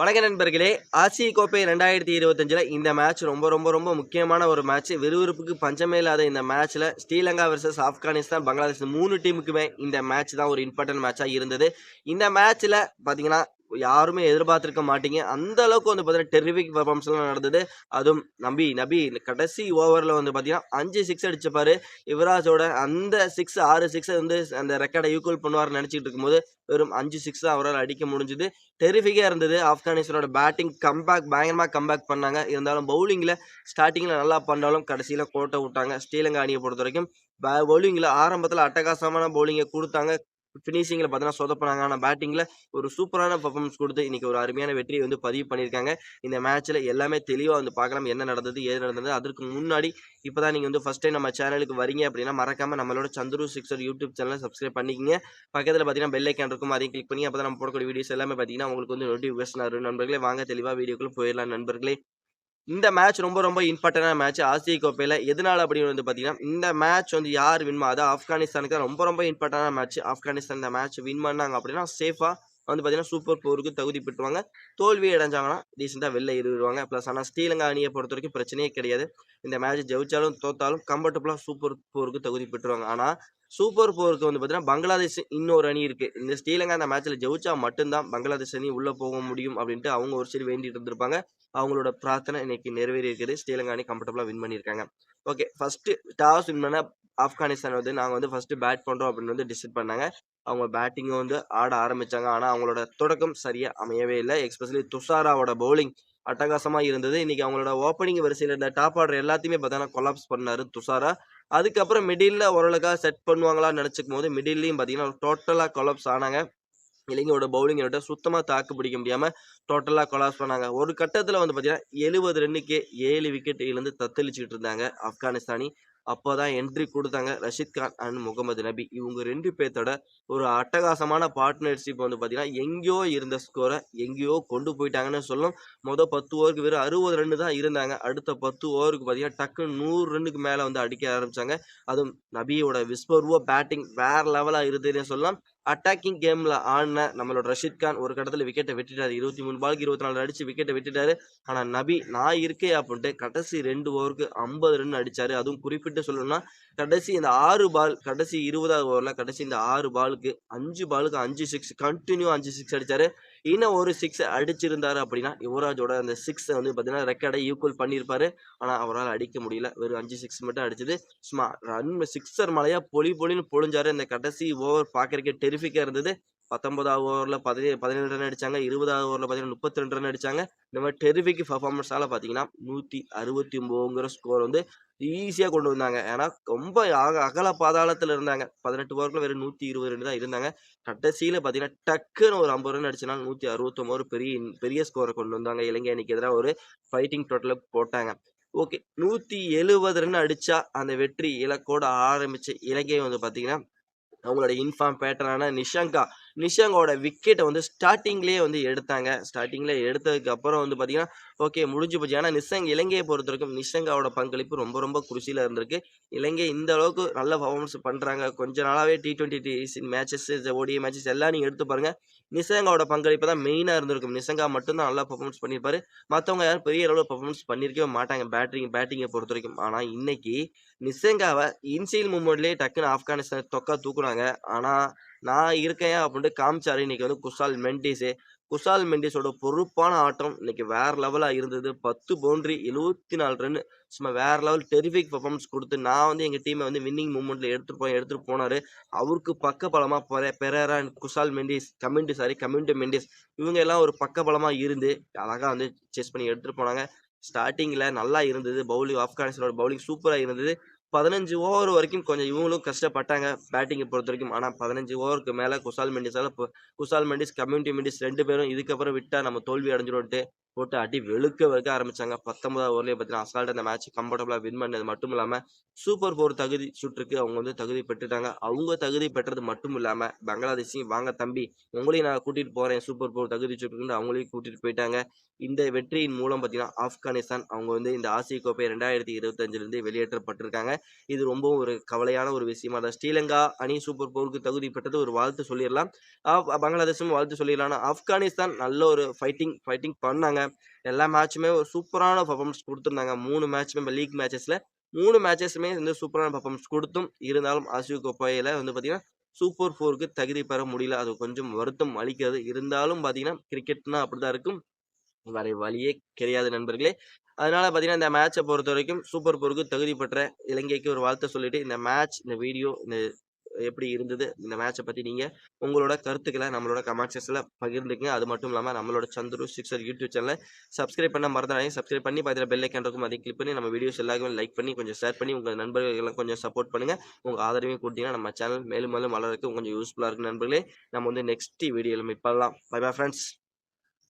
வணக்க நண்பர்களே ஆசிய கோப்பை ரெண்டாயிரத்தி இருபத்தஞ்சில் இந்த மேட்ச் ரொம்ப ரொம்ப ரொம்ப முக்கியமான ஒரு மேட்ச் விறுவிறுப்புக்கு பஞ்சமே இல்லாத இந்த மேட்ச்சில் ஸ்ரீலங்கா வர்சஸ் ஆப்கானிஸ்தான் பங்களாதேஷ் மூணு டீமுக்குமே இந்த மேட்ச் தான் ஒரு இம்பார்ட்டன்ட் மேட்சாக இருந்தது. இந்த மேட்ச்சில் பார்த்தீங்கன்னா யாருமே எதிர்பார்த்திருக்க மாட்டீங்க. அந்த அளவுக்கு வந்து பார்த்தீங்கன்னா டெரிஃபிக் பர்ஃபார்மன்ஸ்லாம் நடந்தது. அதுவும் நம்பி நபி கடைசி ஓவரில் வந்து பார்த்தீங்கன்னா அஞ்சு சிக்ஸ் அடிச்சப்பாரு யுவராஜோட அந்த சிக்ஸ் ஆறு சிக்ஸை வந்து அந்த ரெக்கார்டை ஈக்குவல் பண்ணுவார்னு நினச்சிட்டு இருக்கும்போது வெறும் அஞ்சு சிக்ஸ் தான் அவரால் அடிக்க முடிஞ்சுது. டெரிஃபிக்காக இருந்தது. ஆப்கானிஸ்தானோட பேட்டிங் கம்பேக் பயங்கரமாக கம்பேக் பண்ணாங்க. இருந்தாலும் பவுலிங்கில் ஸ்டார்டிங்கில் நல்லா பண்ணாலும் கடைசியில் கோட்டை விட்டாங்க. ஸ்ரீலங்கா அணியை பொறுத்த வரைக்கும் பவுலிங்கில் ஆரம்பத்தில் அட்டகாசமான பவுலிங்கை கொடுத்தாங்க. ஃபினிஷிங்கில் பார்த்தீங்கன்னா சொதப்பினாங்க ஆனால் பேட்டிங்கில் ஒரு சூப்பரான பர்ஃபார்மன்ஸ் கொடுத்து இன்றைக்கி ஒரு அருமையான வெற்றியை வந்து பதிவு பண்ணியிருக்காங்க. இந்த மேட்ச்சில் எல்லாமே தெளிவாக வந்து பார்க்கலாம். என்ன நடந்தது ஏது நடந்தது. அதற்கு முன்னாடி இப்போ தான் நீங்கள் வந்து ஃபஸ்ட் டைம் நம்ம சேனலுக்கு வரீங்க அப்படின்னா மறக்காமல் நம்மளோட சந்துரு சிக்ஸர் யூடியூப் சேனலை சப்ஸ்கிரைப் பண்ணிக்கிங்க. பக்கத்தில் பார்த்தீங்கன்னா பெல் ஐக்கான் இருக்கும். அதையும் கிளிக் பண்ணி அப்போ தான் நம்ம போடக்கூடிய வீடியோஸ் எல்லாமே பார்த்தீங்கன்னா உங்களுக்கு வந்து நோட்டிஃபிகேஷன் வரும். நண்பர்களே வாங்க தெளிவாக வீடியோக்குள்ளே போயிடலாம். நண்பர்களே இந்த மேட்ச் ரொம்ப ரொம்ப இம்பார்ட்டண்டான மேட்ச் ஆசிய கோப்பையில் எதனால் அப்படின்னு வந்து பார்த்தீங்கன்னா இந்த மேட்ச் வந்து யார் வின் அது ஆப்கானிஸ்தானுக்கு தான் ரொம்ப ரொம்ப இம்பார்ட்டண்டான மேட்ச் ஆப்கானிஸ்தான் இந்த மேட்ச் வின் பண்ணாங்க அப்படின்னா சேஃபாக வந்து பார்த்தீங்கன்னா சூப்பர் போருக்கு தகுதி பெற்றுவாங்க. தோல்வி அடைஞ்சாங்கன்னா ரீசெண்டாக வெளில இருவாங்க ப்ளஸ் ஆனால் ஸ்ரீலங்கா அணியை பொறுத்த வரைக்கும் பிரச்சனையே கிடையாது. இந்த மேட்ச் ஜெயிச்சாலும் தோத்தாலும் கம்ஃபர்டபுளாக சூப்பர் போருக்கு தகுதி பெற்றுவாங்க. ஆனால் சூப்பர் ஃபோருக்கு வந்து பார்த்தீங்கன்னா பங்களாதேஷ் இன்னொரு அணி இருக்குது இந்த ஸ்ரீலங்கா அந்த மேட்ச்சில் ஜெயிச்சா மட்டும்தான் பங்களாதேஷ் அணி உள்ளே போக முடியும் அப்படின்ட்டு அவங்க ஒரு சரி வேண்டிட்டு இருந்திருப்பாங்க. அவங்களோட பிரார்த்தனை இன்னைக்கு நிறைவேறி இருக்குது ஸ்ரீலங்கா அணி கம்ஃபர்டபுளாக வின் பண்ணியிருக்காங்க. ஓகே ஃபஸ்ட்டு டாஸ் வின் பண்ண ஆப்கானிஸ்தான் வந்து நாங்கள் வந்து ஃபஸ்ட்டு பேட் பண்ணுறோம் அப்படின்னு வந்து டிசைட் பண்ணாங்க. அவங்க பேட்டிங்கும் வந்து ஆட ஆரம்பித்தாங்க ஆனால் அவங்களோட தொடக்கம் சரியாக அமையவே இல்லை. எக்ஸ்பெஷலி துஷாராவோட பவுலிங் அட்டகாசமாக இருந்தது. இன்றைக்கி அவங்களோட ஓப்பனிங் வரிசையில் இருந்த டாப் ஆர்டர் எல்லாத்தையுமே பார்த்தீங்கன்னா கொலாப்ஸ் பண்ணார் துஷாரா. அதுக்கப்புறம் மிடில் ஓரளவுக்காக செட் பண்ணுவாங்களான்னு நினச்சிக்கும் போது மிடில்லையும் பார்த்தீங்கன்னா டோட்டலாக கொலாப்ஸ் ஆனாங்க. இலங்கையோட பவுலிங் யூனிட்டை சுத்தமாக தாக்கு பிடிக்க முடியாமல் டோட்டலாக கொலாப்ஸ் பண்ணாங்க. ஒரு கட்டத்தில் வந்து பார்த்தீங்கன்னா எழுபது ரன்னுக்கே ஏழு விக்கெட் இழந்து தத்தளிச்சுட்டு இருந்தாங்க ஆப்கானிஸ்தானி. அப்போ தான் என்ட்ரி கொடுத்தாங்க ரஷித் கான் அண்ட் முகமது நபி. இவங்க ரெண்டு பேர்த்தோட ஒரு அட்டகாசமான பார்ட்னர்ஷிப் வந்து பார்த்தீங்கன்னா எங்கேயோ இருந்த ஸ்கோரை எங்கேயோ கொண்டு போயிட்டாங்கன்னு சொல்லும். மொதல் பத்து ஓவருக்கு வெறும் அறுபது ரன்னு தான் இருந்தாங்க. அடுத்த பத்து ஓவருக்கு பார்த்தீங்கன்னா டக்குன்னு நூறு ரன்னுக்கு மேலே வந்து அடிக்க ஆரம்பித்தாங்க அதுவும் நபியோட விஸ்வரூவ பேட்டிங் வேற லெவலாக இருந்ததுன்னு சொல்லலாம். அட்டாக்கிங் கேமில் ஆடின நம்மளோட ரஷித் கான் ஒரு கட்டத்தில் விக்கெட்டை விட்டுட்டாரு. இருபத்தி மூணு பாலுக்கு இருபத்தி நாலு அடிச்சு விக்கெட்டை விட்டுட்டார். ஆனால் நபி நான் இருக்கே அப்படின்ட்டு கடைசி ரெண்டு ஓவருக்கு ஐம்பது ரன் அடித்தார் அதுவும் குறிப்பிட்டு சொல்லணும்னா கடைசி இந்த ஆறு பால் கடைசி இருபதாவது ஓவரில் கடைசி இந்த ஆறு பாலுக்கு அஞ்சு பாலுக்கு அஞ்சு சிக்ஸ் கண்டினியூ அஞ்சு சிக்ஸ் அடித்தார் இன்னும் ஒரு சிக்ஸ் அடிச்சிருந்தாரு அப்படின்னா யுவராஜோட அந்த சிக்ஸை வந்து பார்த்தீங்கன்னா ரெக்கார்டை ஈக்குவல் பண்ணியிருப்பாரு. ஆனால் அவரால் அடிக்க முடியல. வெறும் அஞ்சு சிக்ஸ் மட்டும் அடிச்சது. சும்மா ரன் சிக்ஸர் மலையாக பொலி பொலின்னு பொழிஞ்சாரு. இந்த கடைசி ஓவர் பார்க்கறக்கே டெரிஃபிக்காக இருந்தது. பத்தொன்பதாவது ஓவரில் பதினேழு பதினேழு ரன் அடிச்சாங்க. இருபதாவது ஓவரில் பார்த்தீங்கன்னா முப்பத்தி ரெண்டு ரன் அடிச்சாங்க. இந்த மாதிரி டெரிஃபிக் பர்ஃபார்மன்ஸால் பார்த்தீங்கன்னா நூற்றி அறுபத்தி ஒம்போங்கிற ஸ்கோர் வந்து ஈஸியாக கொண்டு வந்தாங்க. ஏன்னா ரொம்ப அக அகல பாதாளத்தில் இருந்தாங்க. பதினெட்டு ஓவருக்குள்ள வெறும் நூற்றி இருபது ரெண்டு தான் இருந்தாங்க. கடைசியில் பார்த்தீங்கன்னா டக்குன்னு ஒரு ஐம்பது ரன் அடிச்சனால நூற்றி அறுபத்தொம்போது பெரிய பெரிய ஸ்கோரை கொண்டு வந்தாங்க. இலங்கை அணிக்கு எதிராக ஒரு ஃபைட்டிங் டோட்டலில் போட்டாங்க. ஓகே. நூற்றி எழுபது ரன் அடித்தா அந்த வெற்றி இலக்கோடு ஆரம்பித்த இலங்கை வந்து பார்த்தீங்கன்னா அவங்களோட இன்ஃபார்ம் பேட்டரான நிஷங்கா நிஷங்கோட விக்கெட்டை வந்து ஸ்டார்டிங்லேயே வந்து எடுத்தாங்க. ஸ்டார்டிங்கில் எடுத்ததுக்கு அப்புறம் வந்து பார்த்தீங்கன்னா ஓகே முடிஞ்சு போச்சு. ஏன்னா நிஷங் இலங்கையை பொறுத்த வரைக்கும் நிஷங்காவோட பங்களிப்பு ரொம்ப ரொம்ப குருசியில் இருந்திருக்கு. இலங்கை இந்த அளவுக்கு நல்ல பர்ஃபார்மன்ஸ் பண்ணுறாங்க கொஞ்ச நாளாகவே T twenty matches ODI matches எல்லாம் நீங்கள் எடுத்து பாருங்கள் நிஷங்காவோட பங்களிப்பு தான் மெயினாக இருந்திருக்கும். நிஷங்கா மட்டும்தான் நல்லா பர்ஃபார்மன்ஸ் பண்ணியிருப்பாரு. மற்றவங்க யாரும் பெரிய அளவில் பர்ஃபார்மன்ஸ் பண்ணியிருக்கவே மாட்டாங்க பேட்டிங் பேட்டிங்கை பொறுத்த வரைக்கும் ஆனால் இன்னைக்கு நிஷங்காவை இன்சைல் மூமெண்ட்லேயே டக்குன்னு ஆப்கானிஸ்தான் தொக்கா தூக்குனாங்க. ஆனால் நான் இருக்கேன் அப்படின்ட்டு காமிச்சாரு. இன்னைக்கு வந்து குஷால் மெண்டிஸு குஷால் மெண்டிஸோட பொறுப்பான ஆட்டம் இன்னைக்கு வேற லெவலாக இருந்தது. பத்து பவுண்ட்ரி எழுபத்தி நாலு ரன் சும்மா வேற லெவல் டெரிஃபிக் பர்ஃபார்மன்ஸ் கொடுத்து நான் வந்து எங்கள் டீமை வந்து வின்னிங் மூமெண்ட்டில் எடுத்துகிட்டு போய் எடுத்துகிட்டு போனார். அவருக்கு பக்க பலமாக பெர பெரேரா அண்ட் குஷால் மெண்டிஸ் கமிண்டு சாரி கமிண்டு மெண்டிஸ் இவங்க எல்லாம் ஒரு பக்க பலமாக இருந்து அழகாக வந்து செஸ் பண்ணி எடுத்துகிட்டு போனாங்க. ஸ்டார்டிங்கில் நல்லா இருந்தது. பவுலிங் ஆப்கானிஸ்தானோட பவுலிங் சூப்பராக இருந்தது. பதினஞ்சு ஓவர் வரைக்கும் கொஞ்சம் இவங்களும் கஷ்டப்பட்டாங்க பேட்டிங்கை பொறுத்த வரைக்கும் ஆனால் பதினஞ்சு ஓவருக்கு மேலே குஷால் மெண்டிஸால் இப்போ குஷால் மெண்டிஸ் கம்யூனிட்டி மெண்டிஸ் ரெண்டு பேரும் இதுக்கப்புறம் விட்டால் நம்ம தோல்வி அடைஞ்சிடும்ட்டு போட்டு அடி வெளுக்க வெளுக்க ஆரம்பிச்சாங்க. 19வது ஓவர்லயே பார்த்தீங்கன்னா, அசால்ட்டா அந்த மேட்ச் கம்ஃபர்டபுளாக வின் பண்ணது மட்டும் இல்லாமல் சூப்பர் ஃபோர் தகுதி சுற்றுக்கு அவங்க வந்து தகுதி பெற்றுட்டாங்க. அவங்க தகுதி பெற்றது மட்டும் இல்லாமல் பங்களாதேஷையும் வாங்க தம்பி உங்களையும் நான் கூட்டிட்டு போறேன் சூப்பர் ஃபோர் தகுதி சுற்றுக்குன்னு அவங்களையும் கூட்டிட்டு போயிட்டாங்க. இந்த வெற்றியின் மூலம் பார்த்தீங்கன்னா, ஆப்கானிஸ்தான் அவங்க வந்து இந்த ஆசிய கோப்பை 2025லிருந்து வெளியேற்றப்பட்டிருக்காங்க. இது ரொம்பவும் ஒரு கவலையான ஒரு விஷயமா தான். ஸ்ரீலங்கா அணி சூப்பர் ஃபோருக்கு தகுதி பெற்றது ஒரு வாழ்த்து சொல்லிடலாம் பங்களாதேஷும் வாழ்த்து சொல்லிடலாம் ஆனால் ஆப்கானிஸ்தான் நல்ல ஒரு ஃபைட்டிங் ஃபைட்டிங் பண்ணாங்க. எல்லா மேட்சுமே ஒரு சூப்பரான பர்ஃபார்மன்ஸ் கொடுத்துருந்தாங்க மூணு மேட்சுமே நம்ம லீக் மேட்சஸில் மூணு மேட்சஸுமே வந்து சூப்பரான பர்ஃபார்மன்ஸ் கொடுத்தும் இருந்தாலும் ஆசிய கோப்பையில வந்து பார்த்திங்கன்னா சூப்பர் ஃபோருக்கு தகுதி பெற முடியல. அது கொஞ்சம் வருத்தம் அளிக்கிறது. இருந்தாலும் பார்த்தீங்கன்னா, கிரிக்கெட்னா அப்படிதான் இருக்கும். வரை வழியே கிடையாது நண்பர்களே. அதனால பார்த்தீங்கன்னா, இந்த மேட்ச்சை பொறுத்த வரைக்கும் சூப்பர் போருக்கு தகுதி பெற்ற இலங்கைக்கு ஒரு வாழ்த்த சொல்லிட்டு, இந்த மேட்ச், இந்த வீடியோ இந்த எப்படி இருந்தது? இந்த மேட்சை பற்றி நீங்கள் உங்களோட கருத்துக்களை நம்மளோட கமெண்ட் செக்ஷனில் பகிர்ந்துக்கங்க. அது மட்டும் இல்லாமல் நம்மளோட சந்துரு சிக்ஸர் யூடியூப் சேனலை சப்ஸ்கிரைப் பண்ண மறந்துடாங்க சப்ஸ்கிரைப் பண்ணி பக்கத்துல பெல் ஐகான் இருக்கும். அதையும் கிளிக் பண்ணி நம்ம வீடியோஸ் எல்லாருக்குமே லைக் பண்ணி, கொஞ்சம் ஷேர் பண்ணி உங்கள் நண்பர்களுக்கெல்லாம் கொஞ்சம் சப்போர்ட் பண்ணுங்கள் உங்கள் ஆதரவையும் கொடுத்தீங்கன்னா நம்ம சேனல் மேலும் மேலும் வளர்றதுக்கு கொஞ்சம் யூஸ்ஃபுல்லாக இருக்கும் நண்பர்களே. நம்ம வந்து நெக்ஸ்ட் வீடியோவில் மீட் பண்ணலாம். By bye friends